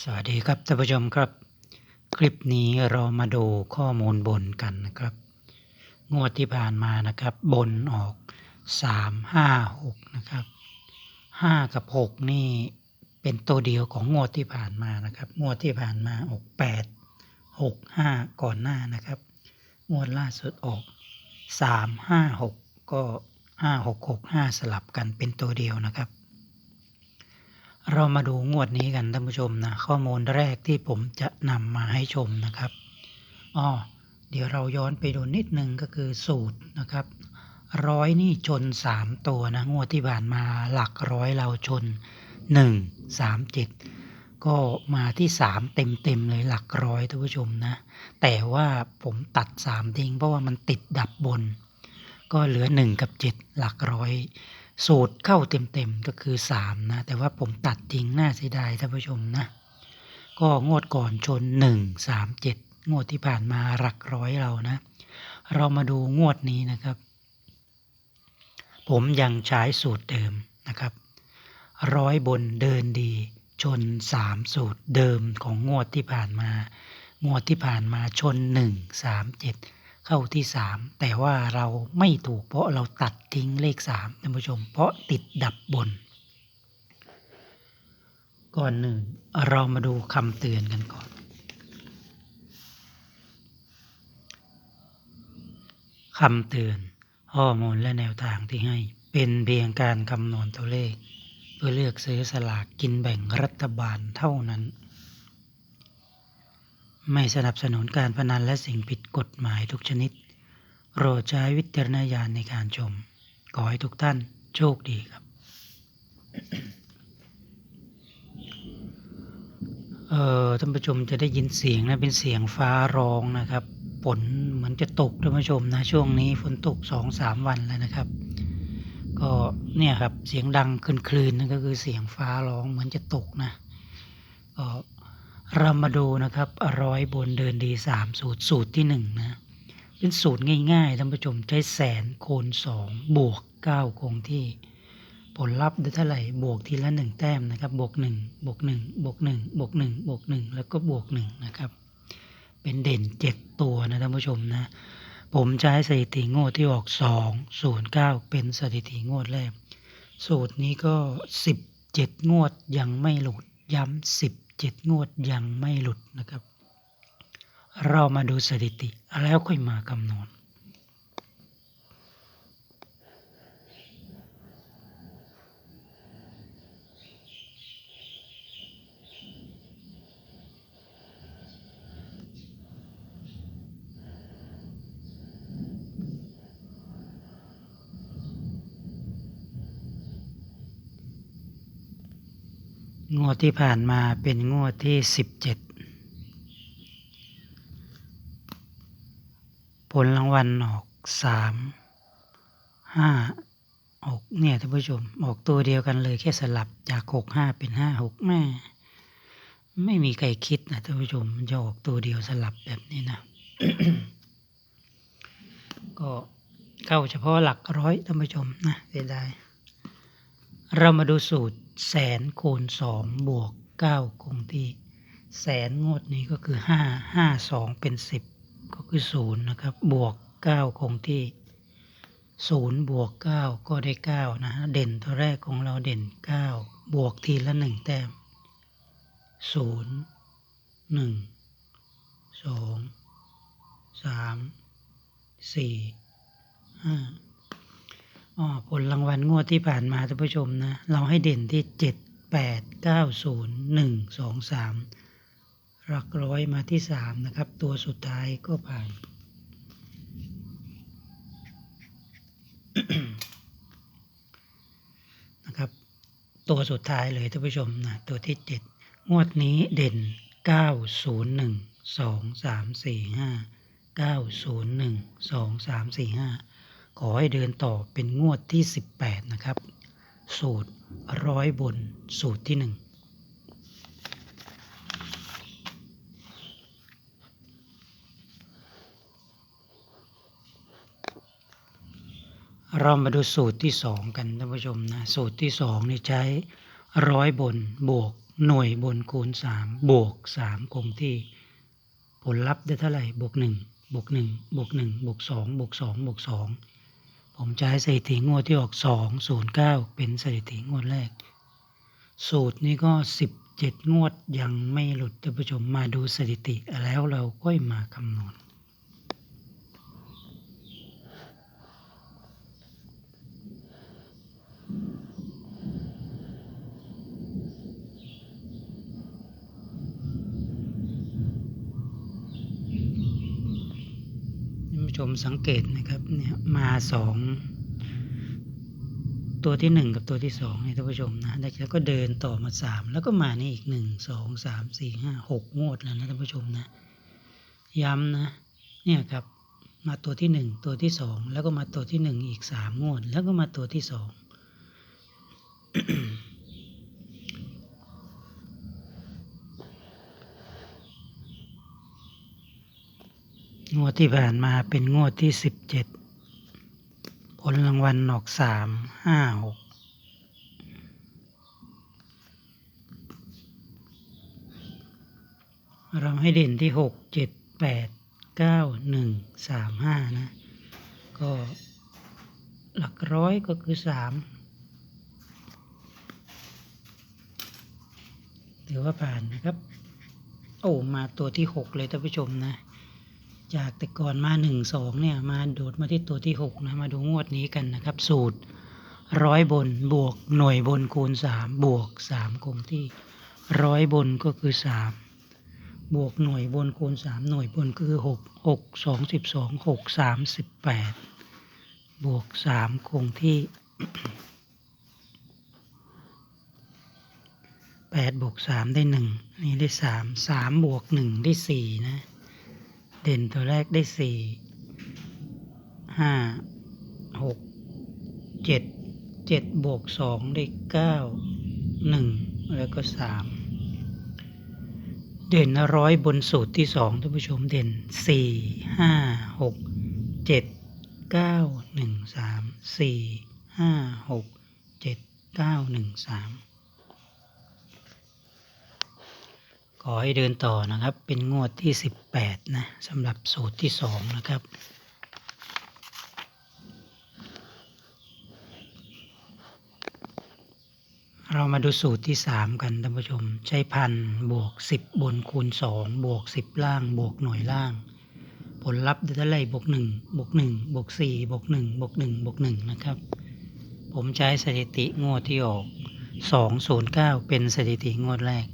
สวัสดีครับท่านผู้ชมครับ คลิปนี้เรามาดูข้อมูลบนกันนะครับ งวดที่ผ่านมานะครับ บนออกสามห้าหกนะครับห้ากับหกนี่เป็นตัวเดียวของงวดที่ผ่านมานะครับ งวดที่ผ่านมาออกแปดหกห้าก่อนหน้านะครับ งวดล่าสุดออกสามห้าหกก็ห้าหกหกห้าสลับกันเป็นตัวเดียวนะครับ เรามาดูงวดนี้กันท่านผู้ชมนะข้อมูลแรกที่ผมจะนำมาให้ชมนะครับอ๋อเดี๋ยวเราย้อนไปดูนิดนึงก็คือสูตรนะครับ ร้อยนี่ชนสามตัวนะงวดที่ผ่านมาหลักร้อยเราชนหนึ่งสามเจ็ดก็มาที่สามเต็มเต็มเลยหลักร้อยท่านผู้ชมนะ แต่ว่าผมตัดสามทิ้งเพราะว่ามันติดดับบน ก็เหลือหนึ่งกับเจ็ดหลักร้อย สูตรเข้าเต็มๆก็คือ 3 นะ แต่ว่าผมตัดทิ้งน่าเสียดายท่านผู้ชมนะ ก็งวดก่อนชน 1 3 7 งวดที่ผ่านมาหลักร้อยเรานะ เรามาดูงวดนี้นะครับ ผมยังใช้สูตรเดิมนะครับร้อยบนเดินดีชน 3 สูตรเดิมของงวดที่ผ่านมา งวดที่ผ่านมาชน 1 3 7 เข้าที่สามแต่ว่าเราไม่ถูกเพราะเราตัดทิ้งเลขสามท่านผู้ชม เพราะติดดับบน ก่อนหนึ่งเรามาดูคำเตือนกันก่อนคำเตือนข้อมูลและแนวทางที่ให้ เป็นเพียงการคำนวณตัวเลข เพื่อเลือกซื้อสลากกินแบ่งรัฐบาลเท่านั้น ไม่สนับสนุนการพนันและสิ่งผิดกฎหมายทุกชนิดโปรดใช้วิจารณญาณในการชม ขอให้ทุกท่านโชคดีครับ เอ่อท่านผู้ชมจะได้ยินเสียงนะเป็นเสียงฟ้าร้องนะครับฝนเหมือนจะตกท่านผู้ชมนะช่วงนี้ฝนตกสองสามวันแล้วนะครับ ก็เนี่ยครับเสียงดังคลืนๆนั่นก็คือเสียงฟ้าร้องเหมือนจะตกนะก็ เรามาดูนะครับร้อยบนเดินดีสามสูตรสูตรที่หนึ่งนะ เป็นสูตรง่ายๆท่านผู้ชมใช้แสนคูณสองบวกเก้าคงที่ ผลลัพธ์ได้เท่าไหร่บวกทีละหนึ่งแต้มนะครับบวกหนึ่งบวกหนึ่งบวกหนึ่งบวกหนึ่งบวกหนึ่งแล้วก็บวกหนึ่งนะครับ เป็นเด่นเจ็ดตัวนะท่านผู้ชมนะ ผมใช้สถิติงวดที่ออกสองศูนย์เก้าเป็นสถิติงวดแรกสูตรนี้ก็สิบเจ็ดงวดยังไม่หลุดย้ำสิบ เจ็ดงวดยังไม่หลุดนะครับ เรามาดูสถิติแล้วค่อยมาคำนว งวดที่ผ่านมาเป็นงวดที่สิบเจ็ดผลรางวัลออกสามห้าออกเนี่ยท่านผู้ชม ออกตัวเดียวกันเลยแค่สลับจากหกห้าเป็นห้าหกแม่ ไม่มีใครคิดนะท่านผู้ชมมันจะออกตัวเดียวสลับแบบนี้นะ ก็เข้าเฉพาะหลักร้อยท่านผู้ชมนะเสียดายเรามาดูสูตร แสนคูณสองบวกเก้าคงที่ แสนงวดนี้ก็คือห้าห้าสองเป็นสิบก็คือศูนย์นะครับ บวกเก้าคงที่ศูนย์บวกเก้าก็ได้เก้านะฮะเด่นตัวแรกของเราเด่นเก้าบวกทีละหนึ่งแต้มศูนย์หนึ่งสองสามสี่ห้า ผลรางวัลงวดที่ผ่านมาท่านผู้ชมนะ เราให้เด่นที่เจ็ดแปดเก้าศูนย์หนึ่งสองสามหลักร้อยมาที่สามนะครับ ตัวสุดท้ายก็ผ่าน นะครับ ตัวสุดท้ายเลยท่านผู้ชมนะตัวที่เจ็ดงวดนี้เด่นเก้าศูนย์หนึ่งสองสามสี่ห้าเก้าศูนย์หนึ่งสองสามสี่ห้า ขอให้เดินต่อเป็นงวดที่ 18 นะครับ สูตรร้อยบนสูตรที่ 1เรามาดูสูตรที่2กันท่านผู้ชมนะสูตรที่2นี่ใช้ร้อยบนบวกหน่วยบนคูณสามบวกสามคงที่ ผลลัพธ์ได้เท่าไหร่บวกหนึ่งบวกหนึ่งบวกหนึ่งบวกสองบวกสองบวกสอง ผมใช้สถิติงวดที่ออกสองศูนย์เก้าเป็นสถิติงวดแรก สูตรนี้ก็สิบเจ็ดงวดยังไม่หลุดท่านผู้ชมมาดูสถิติแล้วเราก็มาคำนวณ ท่านผู้ช มสังเกตนะครับเนี่ยมาสองตัวที่หนึ่งกับตัวที่สองเนี่ยท่านผู้ชมนะแล้วก็เดินต่อมาสามแล้วก็มานี่อีกหนึ่งสองสามสี่ห้าหกงวดแล้วนะท่านผู้ชมนะย้ำนะเนี่ยครับมาตัวที่หนึ่งตัวที่สองแล้วก็มาตัวที่หนึ่งอีกสามงวด แล้วก็มาตัวที่สอง งวดที่ผ่านมาเป็นงวดที่สิบเจ็ดผลรางวัลออกสามห้าหกเราให้เด่นที่หกเจ็ดแปดเก้าหนึ่งสามห้านะ ก็หลักร้อยก็คือสามถือว่าผ่านนะครับ โอ้ มาตัวที่หกเลยท่านผู้ชมนะ จากแต่ก่อนมาหนึ่งสองเนี่ยมาโดดมาที่ตัวที่หกนะมาดูงวดนี้กันนะครับ สูตรร้อยบนบวกหน่วยบนคูณสามบวกสามคงที่ร้อยบนก็คือสามบวกหน่วยบนคูณสามหน่วยบนคือหกหกสองสิบสองหกสามสิบแปดบวกสามคงที่แปดบวกสามได้หนึ่งนี่ได้สามสามบวกหนึ่งได้สี่นะ เด่นตัวแรกได้สี่ห้าหกเจ็ดเจ็ดบวกสองได้เก้าหนึ่งแล้วก็สามเด่นร้อยบนสูตรที่สองท่านผู้ชมเด่นสี่ห้าหกเจ็ดเก้าหนึ่งสามสี่ห้าหกเจ็ดเก้าหนึ่งสาม ขอให้เดินต่อนะครับ เป็นงวดที่ 18 นะสำหรับสูตรที่ 2 นะครับ เรามาดูสูตรที่ 3 กันท่านผู้ชม ใช้พันบวก 10 บนคูณ 2 บวก 10 ล่าง บวกหน่วยล่าง ผลลัพธ์ได้เท่าไหร่บวก 1 บวก 1 บวก 4 บวก 1 บวก 1 บวก 1 นะครับ ผมใช้สถิติงวดที่ออก 209 เป็นสถิติงวดแรก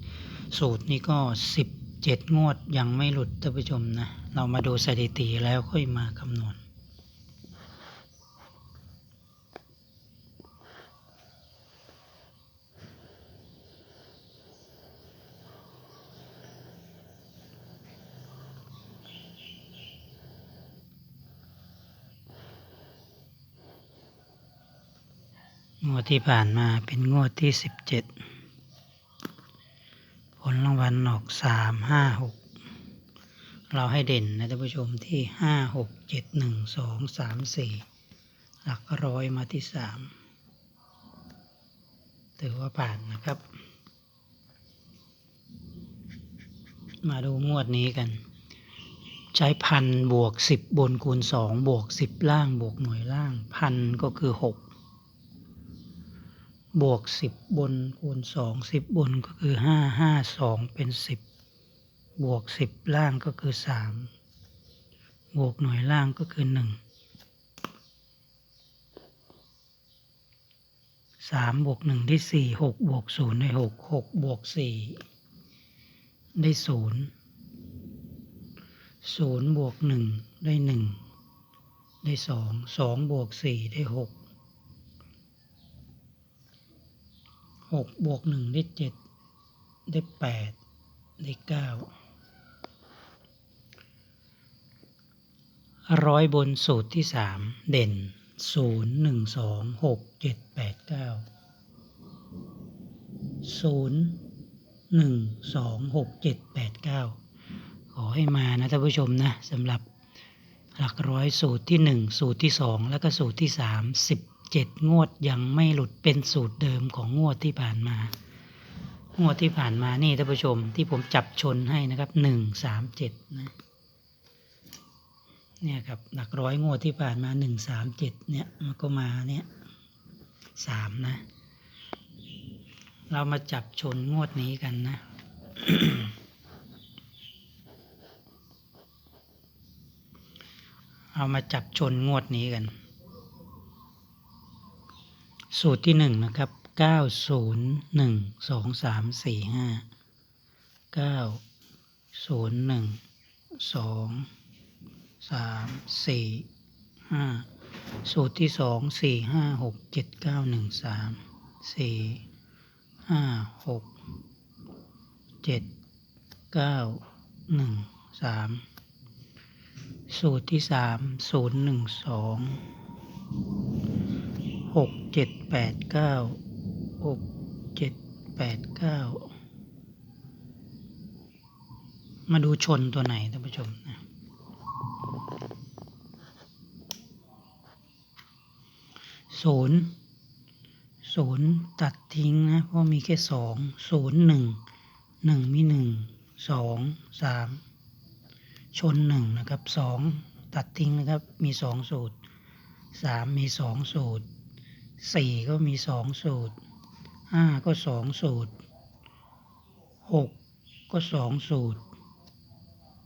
สูตรนี้ก็สิบเจ็ดงวดยังไม่หลุดท่านผู้ชมนะ เรามาดูสถิติแล้วค่อยมาคำนวณงวดที่ผ่านมาเป็นงวดที่สิบเจ็ด ลรางวัลออกสามห้าหกเราให้เด่นนะท่านผู้ชมที่ห้าหกเจ็ดหนึ่งสองสามสี่หลักร้อยมาที่สามถือว่าผ่านนะครับ มาดูงวดนี้กัน ใช้พันบวกสิบบนคูณสองบวกสิบล่างบวกหน่วยล่าง พันก็คือหก บวกสิบบนคูณสองสิบบนก็คือห้าห้าสองเป็นสิบบวกสิบล่างก็คือสามบวกหน่วยล่างก็คือหนึ่งสามบวกหนึ่งได้สี่หกบวกศูนย์ได้หกหกบวกสี่ได้ศูนย์ศูนย์บวกหนึ่งได้หนึ่งได้สองสองบวกสี่ได้หก หกบวกหนึ่งได้เจ็ดได้แปดได้เก้าร้อยบนสูตรที่สามเด่นศูนย์หนึ่งสองหกเจ็ดแปดเก้าศูนย์หนึ่งสองหกเจ็ดแปดเก้าขอให้มานะท่านผู้ชมนะสำหรับหลักร้อยสูตรที่หนึ่งสูตรที่สองแล้วก็สูตรที่สามสิบ เจ็ดงวดยังไม่หลุดเป็นสูตรเดิมของงวดที่ผ่านมา งวดที่ผ่านมานี่ท่านผู้ชมที่ผมจับชนให้นะครับหนึ่งสามเจ็ดนะเนี่ยครับหลักร้อยงวดที่ผ่านมาหนึ่งสามเจ็ดเนี่ยมันก็มาเนี่ยสามนะ เรามาจับชนงวดนี้กันนะเอามาจับชนงวดนี้กัน สูตรที่หนึ่งนะครับเก้าศูนย์หนึ่งสองสามสี่ห้าเก้าศูนย์หนึ่งสองสามสี่ห้าสูตรที่สองสี่ห้าหกเจ็ดเก้าหนึ่งสามสี่ห้าหกเจ็ดเก้าหนึ่งสามสูตรที่สามศูนย์หนึ่งสอง กเจ็ดแปดเก้าหกเจ็ดแปดเก้ามาดูชนตัวไหนท่านผู้ชมนะศูนย์ศูนย์ตัดทิ้งนะเพราะมีแค่สองศูนย์หนึ่งหนึ่งมีหนึ่งสองสามชนหนึ่งนะครับสองตัดทิ้งนะครับมีสองสูตรสามมีสองสูตร สี่ก็มีสองสูตรห้าก็สองสูตรหกก็สองสูตร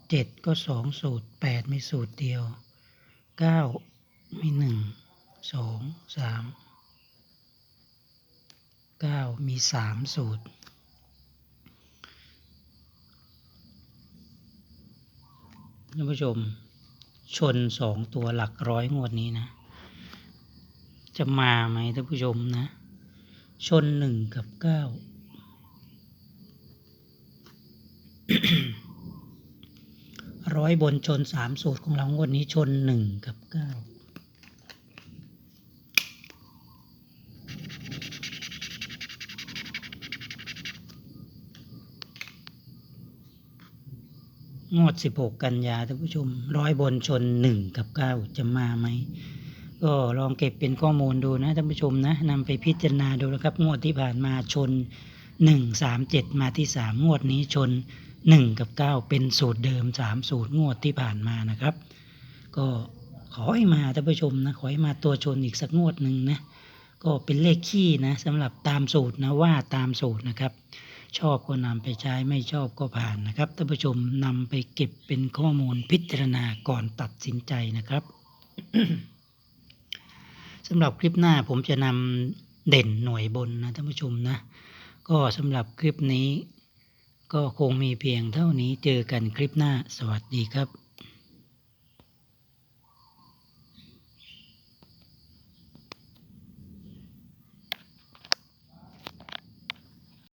เจ็ดก็สองสูตรแปดมีสูตรเดียวเก้ามีหนึ่งสองสามเก้ามีสามสูตรท่านผู้ชมชนสองตัวหลักร้อยงวดนี้นะ จะมาไหมท่านผู้ชมนะ ชนหนึ่งกับเก้าร้อยบนชนสามสูตรของเรางวดนี้ชนหนึ่งกับเก้างวด 16 กันยาท่านผู้ชมร้อยบนชน 1 กับ 9 จะมาไหม ก็ลองเก็บเป็นข้อมูลดูนะท่านผู้ชมนะนำไปพิจารณาดูนะครับ งวดที่ผ่านมาชน 1 3 7 มาที่ 3 งวดนี้ชน 1 กับ 9 เป็นสูตรเดิม 3 สูตรงวดที่ผ่านมานะครับ ก็ขอให้มาท่านผู้ชมนะขอให้มาตัวชนอีกสักงวดหนึ่งนะก็เป็นเลขขี้นะสำหรับตามสูตรนะว่าตามสูตรนะครับ ชอบก็นำไปใช้ไม่ชอบก็ผ่านนะครับท่านผู้ชมนำไปเก็บเป็นข้อมูลพิจารณาก่อนตัดสินใจนะครับ สำหรับคลิปหน้าผมจะนำเด่นหน่วยบนนะท่านผู้ชมนะ ก็สำหรับคลิปนี้ ก็คงมีเพียงเท่านี้เจอกันคลิปหน้าสวัสดีครับ